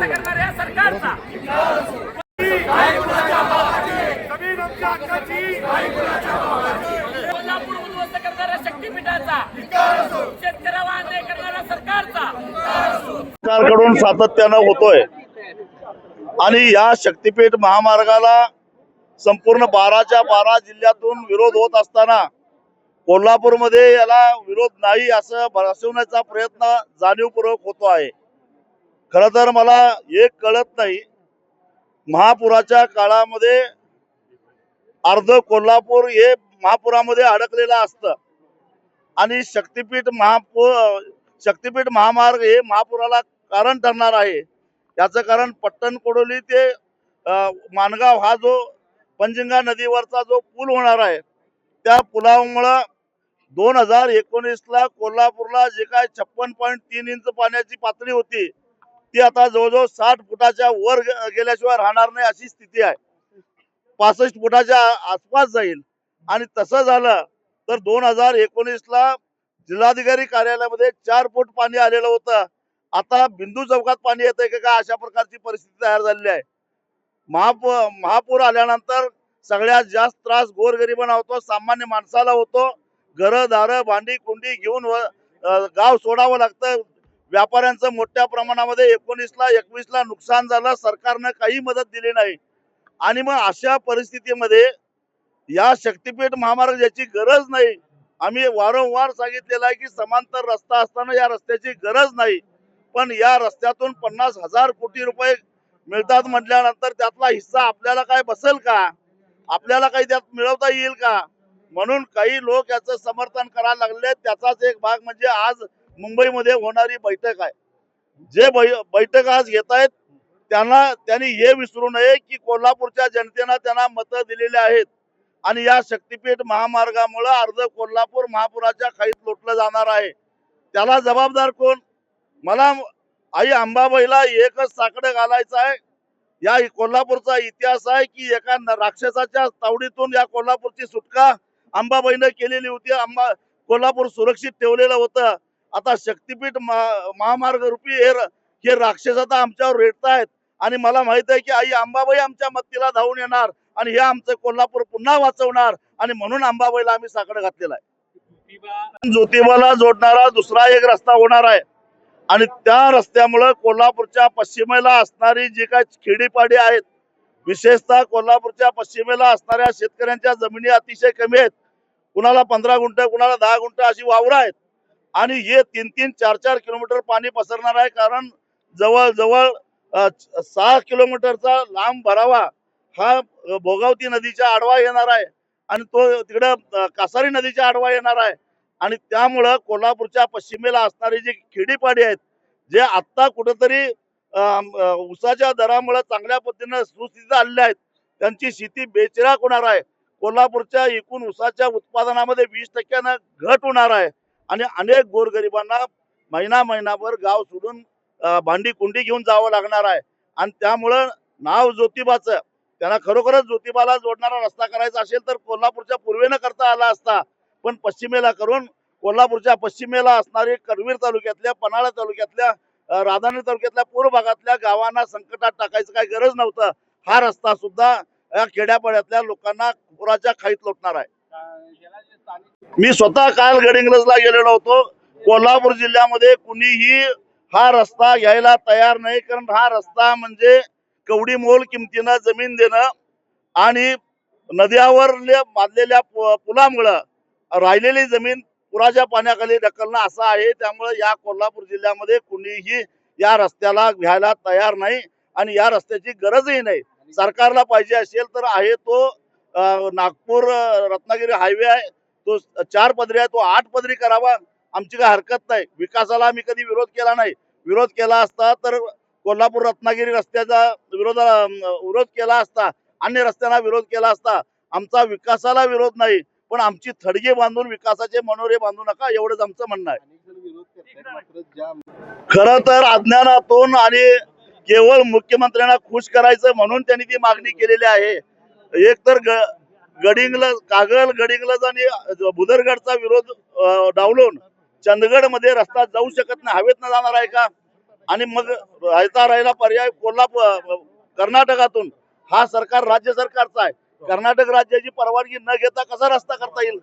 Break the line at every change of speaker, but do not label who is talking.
उद्ध्वस्त करणाऱ्या सरकारचा.
जमीन आमच्या हक्काची
कोल्हापूर उद्ध्वस्त करणाऱ्या शक्तीपीठाचा. शेतकऱ्याला अन्याय करणाऱ्या सरकारचा.
सरकारकडून सातत्यानं होतोय. आणि या शक्तीपीठ महामार्गाला संपूर्ण बाराच्या बारा जिल्ह्यातून विरोध होत असताना कोल्हापूरमध्ये याला विरोध नाही असं भासवण्याचा प्रयत्न जाणीवपूर्वक होतो आहे. खर तर मला एक कळत नाही. महापुराच्या काळामध्ये अर्ध कोल्हापूर हे महापुरामध्ये अडकलेलं असतं. आणि शक्तीपीठ महापू शक्तीपीठ महामार्ग हे महापुराला कारण ठरणार आहे. याचं कारण पट्टण कोडोली ते मानगाव माणगाव हा जो पंजिंगा नदीवरचा जो पूल होणार आहे त्या पुलामुळं दोन हजार एकोणीसला कोल्हापूरला जे काय छप्पन पॉईंट तीन इंच पाण्याची पातळी होती ती आता जवळजवळ साठ फुटाच्या वर गेल्याशिवाय राहणार नाही अशी स्थिती आहे. पासष्ट फुटाच्या आसपास जाईल. आणि तसं झालं तर दोन हजार एकोणीसला जिल्हाधिकारी कार्यालयामध्ये चार फूट पाणी आलेलं होतं. आता बिंदू चौकात पाणी येतंय का अशा प्रकारची परिस्थिती तयार झालेली आहे. महाप महापूर आल्यानंतर सगळ्यात जास्त त्रास गोरगरिबांना होतो सामान्य माणसाला होतो. घरं दारं भांडी कुंडी घेऊन गाव सोडावं लागतं. व्यापाऱ्यांचं मोठ्या प्रमाणामध्ये एकोणीसला एकवीसला नुकसान झालं सरकारनं काही मदत दिली नाही. आणि मग अशा परिस्थितीमध्ये या शक्तीपीठ महामार्ग याची गरज नाही. आम्ही वारंवार सांगितलेलं आहे की समांतर रस्ता असताना या रस्त्याची गरज नाही. पण या रस्त्यातून पन्नास हजार कोटी रुपये मिळतात म्हटल्यानंतर त्यातला हिस्सा आपल्याला काय बसेल का? आपल्याला काही त्यात मिळवता येईल का? म्हणून काही लोक याचं समर्थन करायला लागले त्याचाच एक भाग म्हणजे आज मुंबईमध्ये होणारी बैठक आहे. जे बैठक आज घेत आहेत त्यांना त्यांनी हे विसरू नये की कोल्हापूरच्या जनतेनं त्यांना मतं दिलेली आहेत. आणि या शक्तीपीठ महामार्गामुळे अर्ध कोल्हापूर महापुराच्या खाईत लोटलं जाणार आहे. त्याला जबाबदार कोण? मला आई अंबाबाईला एकच साकडं घालायचं आहे. या कोल्हापूरचा इतिहास आहे की एका राक्षसाच्या तावडीतून या कोल्हापूरची सुटका अंबाबाईनं केलेली होती. अंबा कोल्हापूर सुरक्षित ठेवलेलं होतं. आता शक्तीपीठ महा- महामार्ग रूपी हे हे राक्षस आता आमच्यावर रेटतायत आणि मला माहीत आहे की आई अंबाबाई आमच्या मत्तीला धावून येणार आणि हे आमचं कोल्हापूर पुन्हा वाचवणार आणि म्हणून अंबाबाईला आम्ही साकडं घातलेला आहे. ज्योतिबाला जोडणारा दुसरा एक रस्ता होणार आहे. आणि त्या रस्त्यामुळं कोल्हापूरच्या पश्चिमेला असणारी जी काय खेडीपाडी आहेत विशेषतः कोल्हापूरच्या पश्चिमेला असणाऱ्या शेतकऱ्यांच्या जमिनी अतिशय कमी आहेत. कुणाला पंधरा गुंठ कुणाला दहा गुंठ अशी वावरं आहेत. आणि हे तीन तीन चार चार किलोमीटर पाणी पसरणार आहे कारण जवळ जवळ सहा किलोमीटरचा लांब भरावा हा भोगावती नदीच्या आडवा येणार आहे आणि तो तिकडं कासारी नदीच्या आडवा येणार आहे. आणि त्यामुळं कोल्हापूरच्या पश्चिमेला असणारी जी खेडीपाडी आहेत जे आत्ता कुठंतरी उसाच्या ऊसाच्या दरामुळे चांगल्या पद्धतीनं सुस्थितीत आलेल्या आहेत त्यांची शेती बेचिराक होणार आहे. कोल्हापूरच्या एकूण उसाच्या उत्पादनामध्ये वीस टक्क्यानं घट होणार आहे. आणि अनेक गोरगरिबांना महिना महिनाभर गाव सोडून भांडी कुंडी घेऊन जावं लागणार आहे. आणि त्यामुळं नाव ज्योतिबाचं त्यांना खरोखरच ज्योतिबाला जोडणारा रस्ता करायचा असेल तर कोल्हापूरच्या पूर्वेनं करता आला असता. पण पश्चिमेला करून कोल्हापूरच्या पश्चिमेला असणारी करवीर तालुक्यातल्या पन्हाळा तालुक्यातल्या राधानी राधानगरी तालुक्यातल्या पूर्व भागातल्या गावांना संकटात टाकायचं काही गरज नव्हतं. हा रस्ता सुद्धा या खेड्यापाड्यातल्या लोकांना पुराच्या खाईत लोटणार आहे. मी स्वतः काल गडिंग्लजला गेलेलो होतो कोल्हापूर जिल्ह्यामध्ये कुणीही हा रस्ता घ्यायला तयार नाही कारण हा रस्ता म्हणजे कवडी मोल किमतीनं जमीन देणं आणि नद्यावर बांधलेल्या पुलामुळं राहिलेली जमीन पुराच्या पाण्याखाली ढकलणं असं आहे. त्यामुळे या कोल्हापूर जिल्ह्यामध्ये कुणीही या रस्त्याला घ्यायला तयार नाही आणि या रस्त्याची गरजही नाही. सरकारला पाहिजे असेल तर आहे तो नागपूर रत्नागिरी हायवे आहे. तो चार पदरी आहे तो आठ पदरी करावा आमची काय हरकत नाही. विकासाला आम्ही कधी विरोध केला नाही. विरोध केला असता तर कोल्हापूर रत्नागिरी रस्त्याचा विरोध विरोध केला असता अन्य रस्त्यांना विरोध केला असता आमचा विकासाला विरोध नाही. पण आमची थडगे बांधून विकासाचे मनोरे बांधू नका एवढंच आमचं म्हणणं आहे. खर तर अज्ञानातून आणि केवळ मुख्यमंत्र्यांना खुश करायचं म्हणून त्यांनी ती मागणी केलेली आहे. एक तर गडिंगला कागल गडिंगलज आणि बुदरगडचा विरोध डावलून चंदगडमध्ये रस्ता जाऊ शकत नाही. हवेत न जाणार आहे का? आणि मग राहता राहिला पर्याय कोल्हापूर कर्नाटकातून. हा सरकार राज्य सरकारचा आहे. कर्नाटक राज्याची परवानगी न घेता कसा रस्ता करता येईल?